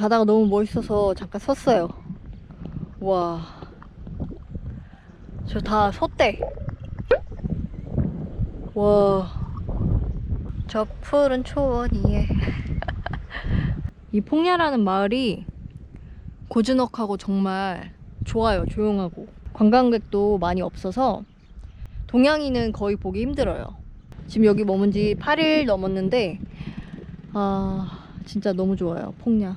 가다가 너무 멋있어서 잠깐 섰어요. 와. 저 다 섰대. 와. 저 푸른 초원 위에. 이 폭야라는 마을이 고즈넉하고 정말 좋아요. 조용하고. 관광객도 많이 없어서 동양인은 거의 보기 힘들어요. 지금 여기 머문 지 8일 넘었는데, 아, 진짜 너무 좋아요. 폭야.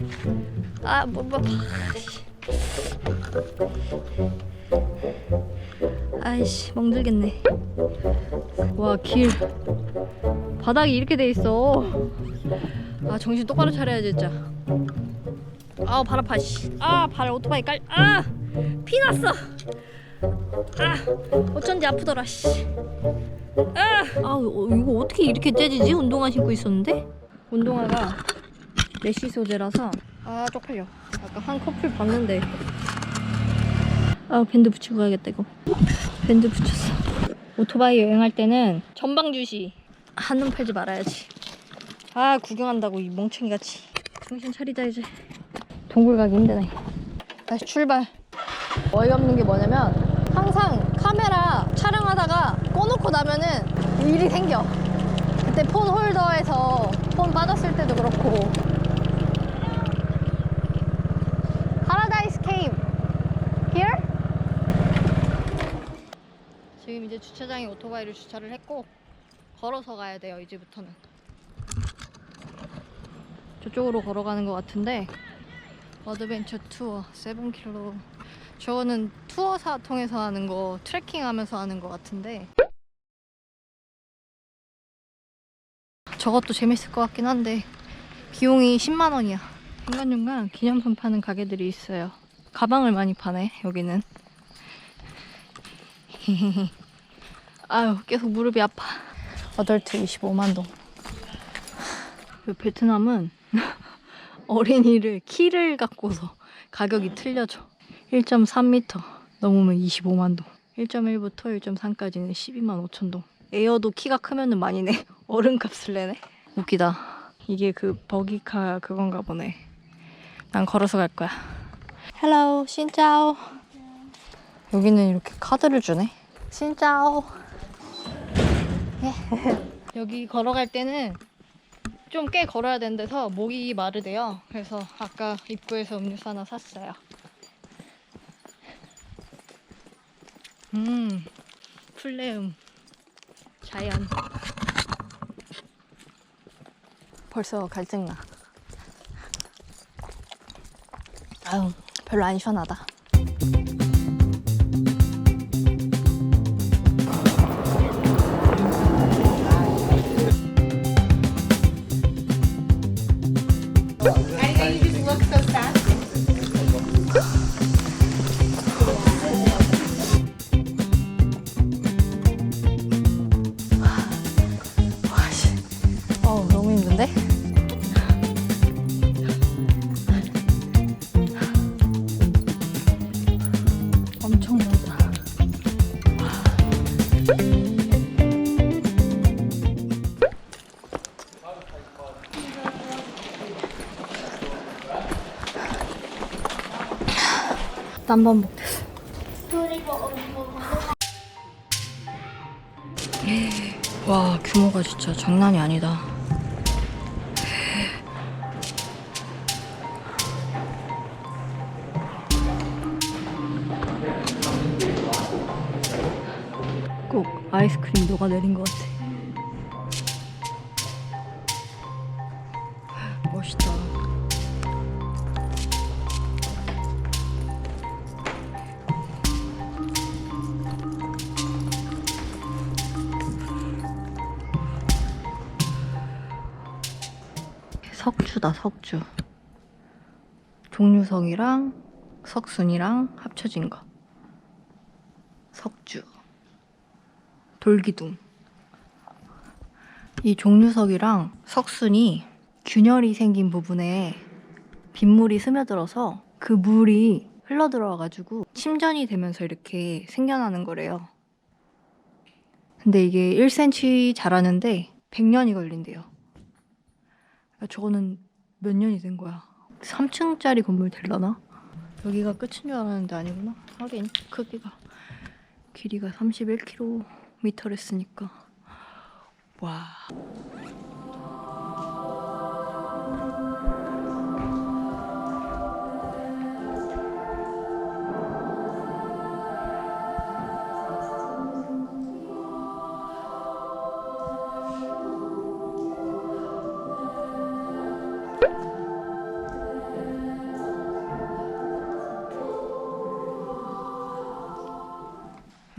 아못 봐. 씨. 아이씨 멍들겠네 와 길 바닥이 이렇게 돼 있어 아 정신 똑바로 차려야지 진짜 아우 발 아파 씨 아 발 오토바이 깔 아 피났어 아 어쩐지 아프더라 씨 아, 아 어, 이거 어떻게 이렇게 째지지? 운동화 신고 있었는데? 운동화가 메쉬 소재라서 아 쪽팔려. 아까 한 커플 봤는데. 아 밴드 붙이고 가야겠다 이거. 밴드 붙였어. 오토바이 여행할 때는 전방주시. 한눈 팔지 말아야지. 아 구경한다고 이 멍청이같이. 정신 차리자 이제. 동굴 가기 힘드네. 다시 출발. 어이없는 게 뭐냐면 항상 카메라 촬영하다가 꺼놓고 나면은 일이 생겨. 그때 폰 홀더에서 폰 빠졌을 때도 그렇고. 파라다이스 케이브. Here? 지금 이제 주차장에 오토바이를 주차를 했고 걸어서 가야 돼요 이제부터는. 저쪽으로 걸어가는 것 같은데 어드벤처 투어 7km 저거는 투어사 통해서 하는 거 트레킹 하면서 하는 거 같은데 저것도 재밌을 것 같긴 한데 비용이 10만 원이야. 중간중간 기념품 파는 가게들이 있어요. 가방을 많이 파네 여기는 아유 계속 무릎이 아파. 어덜트 25만 동. 그 베트남은 어린이를 키를 갖고서 가격이 틀려져. 1.3m 넘으면 25만 동. 1.1부터 1.3까지는 12만 5천 동. 에어도 키가 크면은 많이 내. 어른 값을 내네. 웃기다. 이게 그 버기카 그건가 보네. 난 걸어서 갈 거야. 헬로 신짜오 여기는 이렇게 카드를 주네 신짜오 예. 여기 걸어갈 때는 좀 꽤 걸어야 되는 데서 목이 마르대요 그래서 아까 입구에서 음료수 하나 샀어요 음, 플레음, 자연. 벌써 갈증나. 아유, 별로 안 시원하다. 땀번 못했어. 와 규모가 진짜 장난이 아니다. 꼭 아이스크림 녹아내린 것 같아. 멋있다. 석주다 석주 종류석이랑 석순이랑 합쳐진 거. 석주. 돌기둥. 이 종류석이랑 석순이 균열이 생긴 부분에 빗물이 스며들어서 그 물이 흘러들어와가지고 침전이 되면서 이렇게 생겨나는 거래요. 근데 이게 1cm 자라는데 100년이 걸린대요. 야, 저거는 몇 년이 된 거야? 3층짜리 건물 될라나? 여기가 끝인 줄 알았는데 아니구나. 하긴 크기가 길이가 31km랬으니까 와.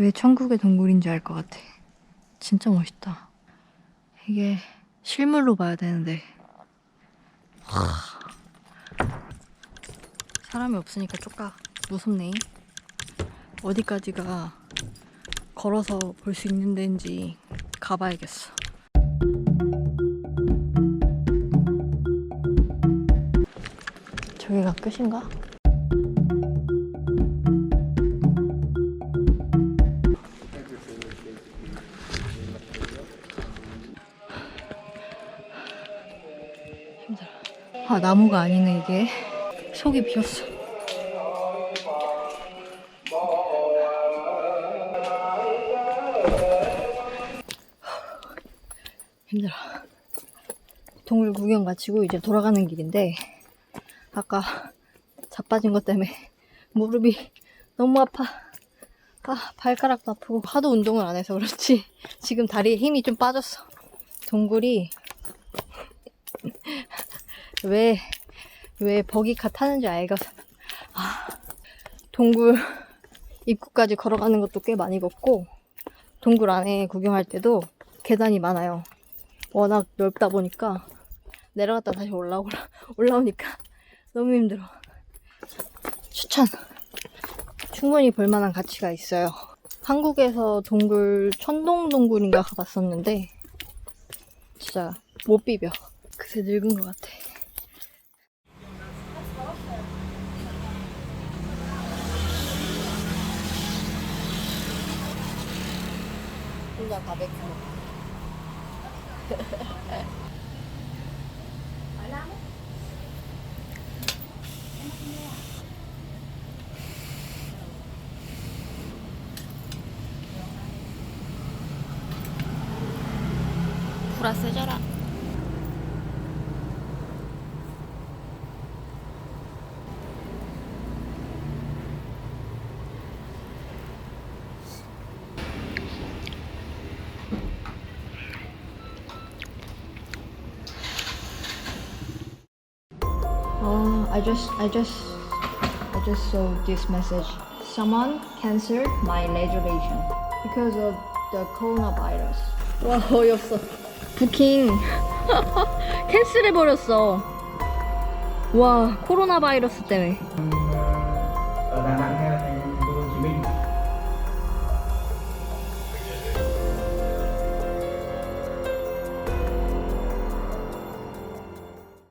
왜 천국의 동굴인지 알 것 같아. 진짜 멋있다. 이게 실물로 봐야 되는데. 하. 사람이 없으니까 쪼까 무섭네. 어디까지가 걸어서 볼 수 있는 데인지 가봐야겠어. 저기가 끝인가? 아, 나무가 아니네, 이게. 속이 비었어. 힘들어. 동물 구경 마치고 이제 돌아가는 길인데, 아까 자빠진 것 때문에 무릎이 너무 아파. 아, 발가락도 아프고, 하도 운동을 안 해서 그렇지. 지금 다리에 힘이 좀 빠졌어. 동굴이 왜, 왜 버기카 타는지 알겠어. 아, 동굴 입구까지 걸어가는 것도 꽤 많이 걷고, 동굴 안에 구경할 때도 계단이 많아요. 워낙 넓다 보니까, 내려갔다 다시 올라오, 올라오니까 너무 힘들어. 추천! 충분히 볼만한 가치가 있어요. 한국에서 동굴, 천동동굴인가 가봤었는데, 진짜 못 비벼. 그새 늙은 것 같아. 혼자 다 먹고. 불아 세져라. I just, I just, I just saw this message. Someone canceled my reservation because of the coronavirus. 와, 어이없어. 부킹 캔슬해 버렸어. 와, 코로나 바이러스 때문에.